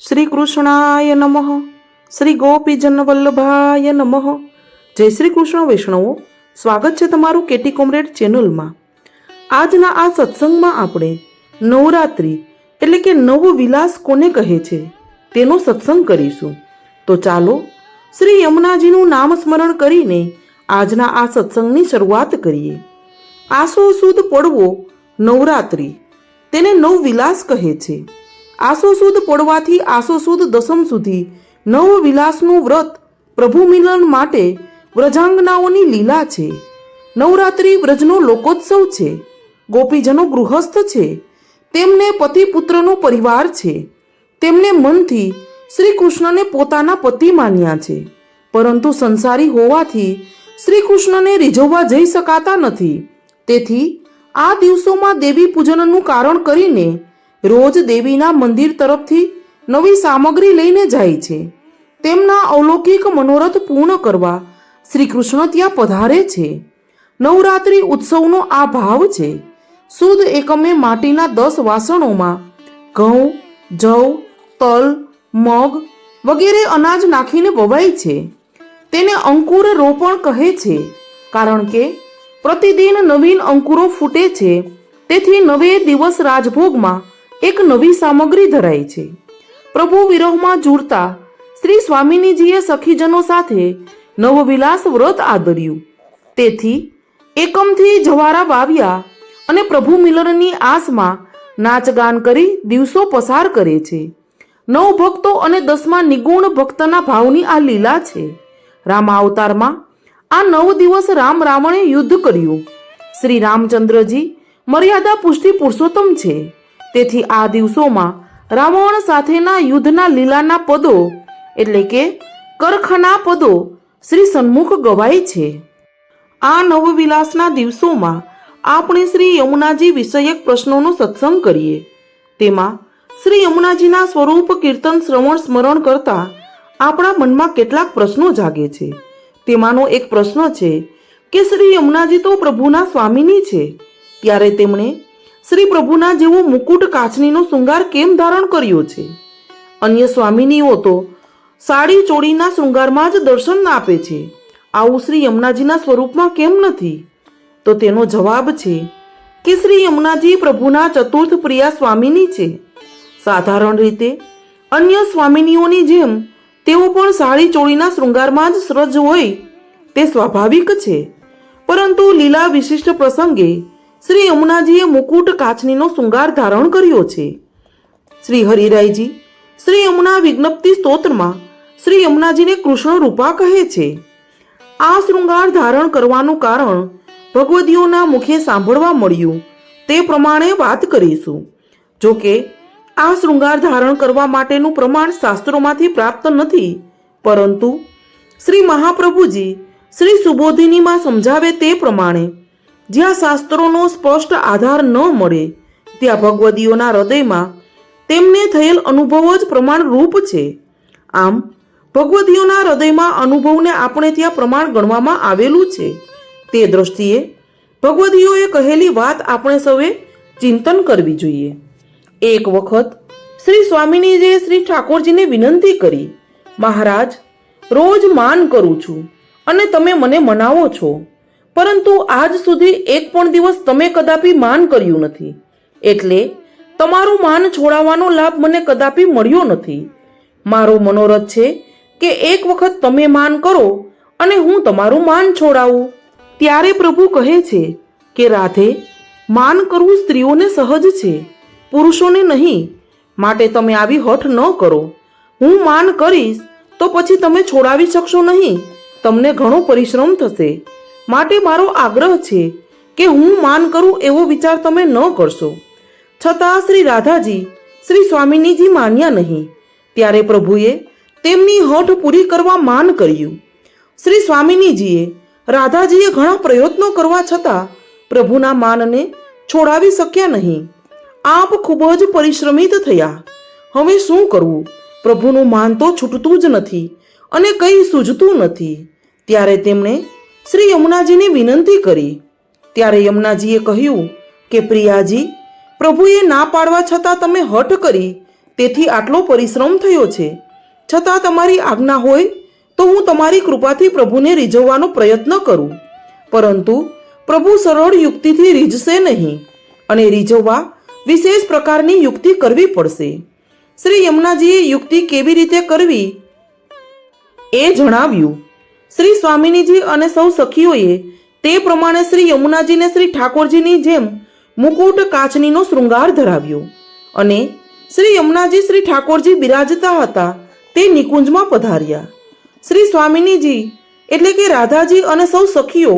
શ્રી કૃષ્ણાય નમઃ. શ્રી ગોપીજન વલ્લભાય નમઃ. જય શ્રી કૃષ્ણ વૈષ્ણવો. સ્વાગત છે તમારું કેટી કોમરેડ ચેનલમાં. આજના આ સત્સંગમાં આપણે નવરાત્રિ એટલે કે નવો વિલાસ કોને કહે છે તેનો સત્સંગ કરીશું. તો ચાલો શ્રી યમુનાજીનું નામ સ્મરણ કરીને આજના આ સત્સંગની શરૂઆત કરીએ. આસો સુદ પડવો નવરાત્રિ તેને નવ વિલાસ કહે છે. આસો સુદ પડવાથી આસો સુદ દસમ સુધી નવ વિલાસનું વ્રત પ્રભુ મિલન માટે વ્રજાંગનાઓની લીલા છે. નવરાત્રિ વ્રજનો લોકોત્સવ છે. ગોપીજનો ગૃહસ્થ છે. તેમને પતિ પુત્રનો પરિવાર છે. તેમને મનથી શ્રી કૃષ્ણને પોતાના પતિ માન્યા છે. પરંતુ સંસારી હોવાથી શ્રી કૃષ્ણને રીઝવવા જઈ શકાતા નથી. તેથી આ દિવસોમાં દેવી પૂજનનું કારણ કરીને રોજ દેવીના મંદિર તરફથી નવી સામગ્રી લઈને જાય છે. તેમના અલૌકિક મનોરથ પૂર્ણ કરવા શ્રી કૃષ્ણ ત્યાં પધારે છે. નવરાત્રિ ઉત્સવનો આ ભાવ છે. શુદ્ધ એકમે માટીના દસ વાસણોમાં ઘઉં, જવ, તલ, મગ વગેરે અનાજ નાખીને વવાય છે. તેને અંકુર રોપણ કહે છે, કારણ કે પ્રતિદિન નવીન અંકુરો ફૂટે છે. તેથી નવે દિવસ રાજભોગમાં એક નવી સામગ્રી ધરાય છે. પ્રભુ વિરહમાં જોડતા શ્રી સ્વામિનીજીએ સખીજનો સાથે નવવિલાસ વ્રત આદર્યું. તેથી એકમથી જવારા વાવ્યા અને પ્રભુ મિલનની આસમાં નાચગાન કરી દિવસો પસાર કરે છે. નવ ભક્તો અને દસમા નિગુણ ભક્તના ભાવની આ લીલા છે. રામ અવતારમાં આ નવ દિવસ રામ રાવણે યુદ્ધ કર્યું. શ્રી રામચંદ્રજી મર્યાદા પુષ્ટિ પુરુષોત્તમ છે. તેથી આ દિવસોમાં રાવણ સાથેના યુદ્ધના લીલાના પદો, એટલે કે કરખના પદો, શ્રી સન્મુખ ગવાય છે. આ નવવિલાસના દિવસોમાં આપણે શ્રી યમુનાજી વિષયક પ્રશ્નોનો સત્સંગ કરીએ. તેમાં શ્રી યમુનાજીના સ્વરૂપ કીર્તન શ્રવણ સ્મરણ કરતા આપણા મનમાં કેટલાક પ્રશ્નો જાગે છે. તેમાંનો એક પ્રશ્ન છે કે શ્રી યમુનાજી તો પ્રભુના સ્વામીની છે. ત્યારે તેમણે શ્રી પ્રભુના જેવો મુકુટ કાચનીનો શૃંગાર કેમ ધારણ કર્યો છે? અન્ય સ્વામિનીઓ તો સાડી ચોળીના શૃંગારમાં જ દર્શન આપે છે. આવું શ્રી યમુનાજીના સ્વરૂપમાં કેમ નથી? તો તેનો જવાબ છે કે શ્રી યમુનાજી પ્રભુના ચતુર્થ પ્રિયા સ્વામીની છે. સાધારણ રીતે અન્ય સ્વામિનીઓની જેમ તેઓ પણ સાડી ચોળીના શૃંગારમાં જ સજ્જ હોય તે સ્વાભાવિક છે. પરંતુ લીલા વિશિષ્ટ પ્રસંગે શ્રી યમુનાજીએ મુકુટ કાચનીનો શૃંગાર ધારણ કર્યો છે. શ્રી હરિરાયજી, શ્રી યમુના વિજ્ઞપ્તિ સ્તોત્રમાં શ્રી યમુનાજીને કૃષ્ણ રૂપા કહે છે. આ શૃંગાર ધારણ કરવાનું કારણ ભગવદીઓના મુખે સાંભળવા મળ્યું. તે પ્રમાણે વાત કરીશું. જો કે આ શૃંગાર ધારણ કરવા માટેનું પ્રમાણ શાસ્ત્રોમાંથી પ્રાપ્ત નથી. પરંતુ શ્રી મહાપ્રભુજી શ્રી સુબોધિનીમાં સમજાવે તે પ્રમાણે જ્યાં શાસ્ત્રોનો સ્પષ્ટ આધાર ન મળે, ત્યાં ભગવદીઓના હૃદયમાં તેમને થયેલ અનુભવો જ પ્રમાણરૂપ છે. આમ, ભગવદીઓના હૃદયમાં અનુભવને આપણે ત્યાં પ્રમાણ ગણવામાં આવેલું છે. તે દ્રષ્ટિએ ભગવદીઓએ કહેલી વાત આપણે સૌએ ચિંતન કરવી જોઈએ. એક વખત શ્રી સ્વામિનીજીએ શ્રી ઠાકોરજીને વિનંતી કરી, મહારાજ, રોજ માન કરું છું અને તમે મને મનાવો છો. પરંતુ આજ સુધી એક પણ દિવસ તમે કદાપી માન કર્યું નથી. એટલે તમારું માન છોડાવવાનો લાભ મને કદાપી મળ્યો નથી. મારો મનોરથ છે કે એક વખત તમે માન કરો અને હું તમારું માન છોડાવું. ત્યારે પ્રભુ કહે છે કે રાધે, માન કરવું સ્ત્રીઓને સહજ છે, પુરુષોને નહીં. માટે તમે આવી હઠ ન કરો. હું માન કરીશ તો પછી તમે છોડાવી શકશો નહીં. તમને ઘણો પરિશ્રમ થશે. માટે મારો આગ્રહ છે કે હું માન કરું એવો વિચાર તમે ન કરશો. છતાં શ્રી રાધાજી શ્રી સ્વામિનીજી માન્યા નહીં. ત્યારે પ્રભુએ તેમની હઠ પૂરી કરવા માન કર્યું. શ્રી સ્વામિનીજીએ રાધાજીએ ઘણા પ્રયત્નો કરવા છતાં પ્રભુના માનને છોડાવી શક્યા નહીં. આપ ખૂબ જ પરિશ્રમિત થયા. હવે શું કરવું? પ્રભુનું માન તો છૂટતું જ નથી અને કંઈ સૂઝતું નથી. ત્યારે તેમણે શ્રી યમુનાજીને વિનંતી કરી. ત્યારે યમુનાજીએ કહ્યું કે, પ્રિયાજી, પ્રભુએ ના પાડવા છતાં તમે હઠ કરી. તેથી આટલો પરિશ્રમ થયો છે. છતાં તમારી આજ્ઞા હોય તો હું તમારી કૃપાથી પ્રભુને રીઝવવાનો પ્રયત્ન કરું. પરંતુ પ્રભુ સરળ યુક્તિથી રીઝશે નહીં અને રીઝવવા વિશેષ પ્રકારની યુક્તિ કરવી પડશે. શ્રી યમુનાજીએ યુક્તિ કેવી રીતે કરવી એ જણાવ્યું. શ્રી સ્વામિનીજી અને સૌ સખીઓએ તે પ્રમાણે શ્રી યમુનાજીને શ્રી ઠાકોરજીની જેમ મુકુટ કાચનીનો શૃંગાર ધરાવ્યો. અને શ્રી યમુનાજી શ્રી ઠાકોરજી બિરાજતા હતા તે નિકુંજમાં પધાર્યા. શ્રી સ્વામિનીજી એટલે કે રાધાજી અને સૌ સખીઓ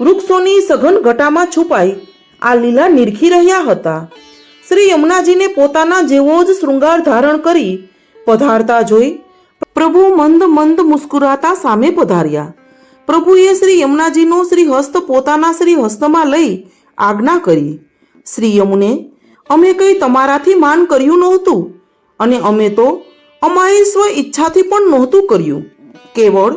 વૃક્ષોની સઘન ઘટામાં છુપાઈ આ લીલા નિરખી રહ્યા હતા. શ્રી યમુનાજીને પોતાના જેવો જ શૃંગાર ધારણ કરી પધારતા જોઈ પ્રભુ મંદ મંદ મુસ્કુરાતા સામે પધાર્યા. પ્રભુએ શ્રી યમુનાજીનો શ્રી હસ્ત પોતાના શ્રી હસ્તમાં લઈ આજ્ઞા કરી. શ્રી યમુને, અમે કંઈ તમારાથી માન કર્યું નહોતું અને અમે તો અમારી સ્વ ઈચ્છાથી પણ નહોતું કર્યું. કેવળ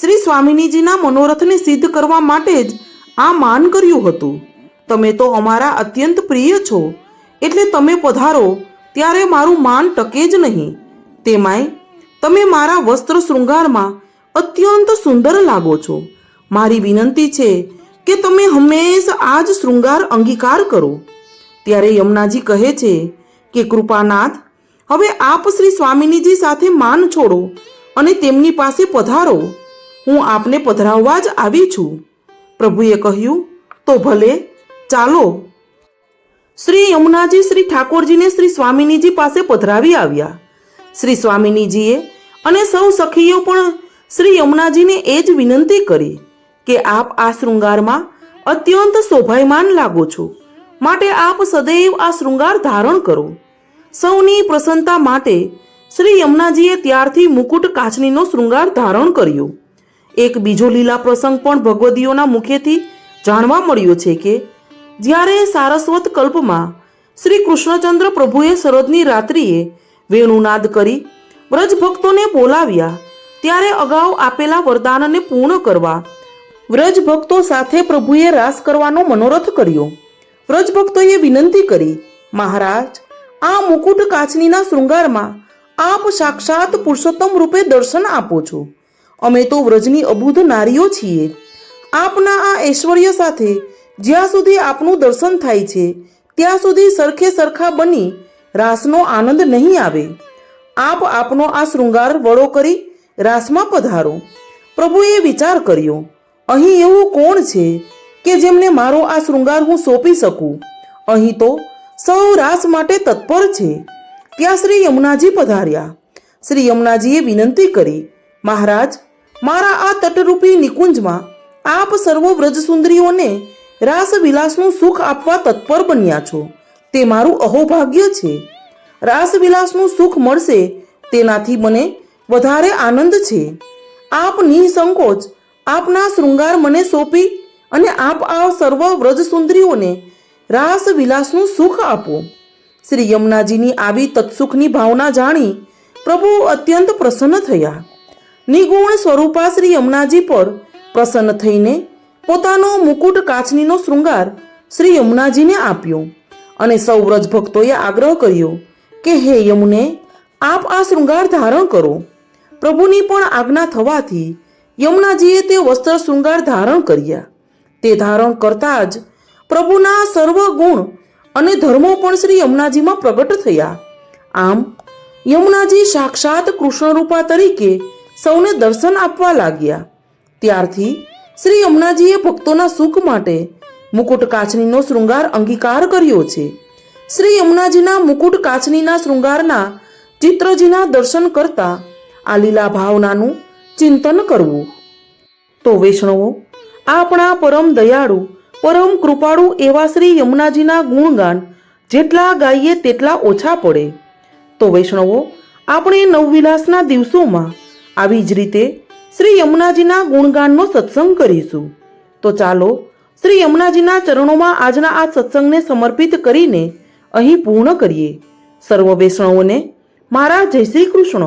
શ્રી સ્વામિનીજીના મનોરથને સિદ્ધ કરવા માટે જ આ માન કર્યું હતું. તમે તો અમારા અત્યંત પ્રિય છો. એટલે તમે પધારો ત્યારે મારું માન ટકે જ નહીં. તેમાંય તમે મારા વસ્ત્ર શૃંગારમાં અત્યંત સુંદર લાગો છો. મારી વિનંતી છે કે તમે હંમેશ આ જ શૃંગાર અંગીકાર કરો. ત્યારે યમુનાજી કહે છે કે, કૃપાનાથ, હવે આપ શ્રી સ્વામિનીજી સાથે માન છોડો અને તેમની પાસે પધારો. હું આપને પધરાવવા જ આવી છું. પ્રભુએ કહ્યું, તો ભલે, ચાલો. શ્રી યમુનાજી શ્રી ઠાકોરજીને શ્રી સ્વામિનીજી પાસે પધરાવી આવ્યા. શ્રી સ્વામિનીજીએ અને સૌ સખીઓ પણ શ્રી યમુનાજીને એ જ વિનંતી કરી કે આપ આ શૃંગારમાં અત્યંત શોભાયમાન લાગો છો. માટે આપ સદૈવ આ શૃંગાર ધારણ કરો. સૌની પ્રસન્નતા માટે શ્રી યમુનાજીએ ત્યારથી મુકુટ કાચનીનો શૃંગાર ધારણ કર્યો. એક બીજો લીલા પ્રસંગ પણ ભગવદીઓના મુખેથી જાણવા મળ્યો છે કે, જ્યારે સારસ્વત કલ્પમાં શ્રી કૃષ્ણચંદ્ર પ્રભુએ શરદની રાત્રિએ વેણુનાદ કરી વ્રજભક્તોને બોલાવ્યા. ત્યારે અગાઉ આપેલા વરદાનને પૂર્ણ કરવા વ્રજ ભક્તો સાથે પ્રભુએ રાસ કરવાનો મનોરથ કર્યો. વ્રજ ભક્તોએ વિનંતી કરી, મહારાજ, આ મુકુટ કાચનીના શૃંગારમાં આપ સાક્ષાત પુરુષોત્તમ રૂપે દર્શન આપો છો. અમે તો વ્રજની અબુધ નારીઓ છીએ. આપના આ ઐશ્વર્ય સાથે જ્યાં સુધી આપનું દર્શન થાય છે, ત્યાં સુધી સરખે સરખા બની રાસનો આનંદ નહીં આવે. આપ આપનો આ શૃંગાર વડો કરી રાસમાં પધારો. પ્રભુએ વિચાર કર્યો, અહીં એવું કોણ છે કે જેમને મારો આ શૃંગાર હું સોંપી શકું? અહીં તો સૌ રાસ માટે તત્પર છે. ત્યાં શ્રી યમુનાજી પધાર્યા. શ્રી યમુનાજીએ વિનંતી કરી, મહારાજ, મારા આ તટરૂપી નિકુંજમાં આપ સર્વ વ્રજસુંદરીઓને રાસવિલાસનું રાસ વિલાસનું સુખ આપવા તત્પર બન્યા છો. તે મારું અહોભાગ્ય છે. રાસવિલાસનું સુખ મળશે તેનાથી મને વધારે આનંદ છે. આપ નિસંકોચ, આપના શૃંગાર મને સોંપી અને આપ આ સર્વ વ્રજ સુંદરીઓને રાસવિલાસનું સુખ આપો. શ્રી યમુનાજીની આવી તત્સુખની ભાવના જાણી પ્રભુ અત્યંત પ્રસન્ન થયા. નિગુણ સ્વરૂપા શ્રી યમુનાજી પર પ્રસન્ન થઈને પોતાનો મુકુટ કાચનીનો શૃંગાર શ્રી યમુનાજીને આપ્યો. અને સૌ વ્રજ ભક્તોએ આગ્રહ કર્યો કે હે યમુને, આપ આ શૃંગાર ધારણ કરો. પ્રભુની પણ આજ્ઞા થવાથી યમુનાજીએ તે વસ્ત્ર શૃંગાર ધારણ કર્યા. તે ધારણ કરતા જ પ્રભુના સર્વ ગુણ અને ધર્મો પણ શ્રી યમુનાજીમાં પ્રગટ થયા. આમ, યમુનાજી સાક્ષાત કૃષ્ણરૂપા તરીકે સૌને દર્શન આપવા લાગ્યા. ત્યારથી શ્રી યમુનાજીએ ભક્તોના સુખ માટે મુકુટ કાચનીનો શૃંગાર અંગીકાર કર્યો છે. શ્રી યમુનાજીના મુકુટ કાચનીના શૃંગારના ચિત્રજીના દર્શન કરતા આ લીલા ભાવનાનું ચિંતન કરવું. તો વૈષ્ણવો, આપણા પરમ દયાળુ, પરમ કૃપાળુ એવા શ્રી યમુનાજીના ગુણગાન જેટલા ગાઈએ તેટલા ઓછા પડે. તો વૈષ્ણવો, આપણે નવવિલાસના દિવસોમાં આવી જ રીતે શ્રી યમુનાજીના ગુણગાનનો સત્સંગ કરીશું. તો ચાલો શ્રી યમુનાજીના ચરણોમાં આજના આ સત્સંગને સમર્પિત કરીને અહીં પૂર્ણ કરીએ. સર્વ વૈષ્ણવોને મારા જય શ્રી કૃષ્ણ.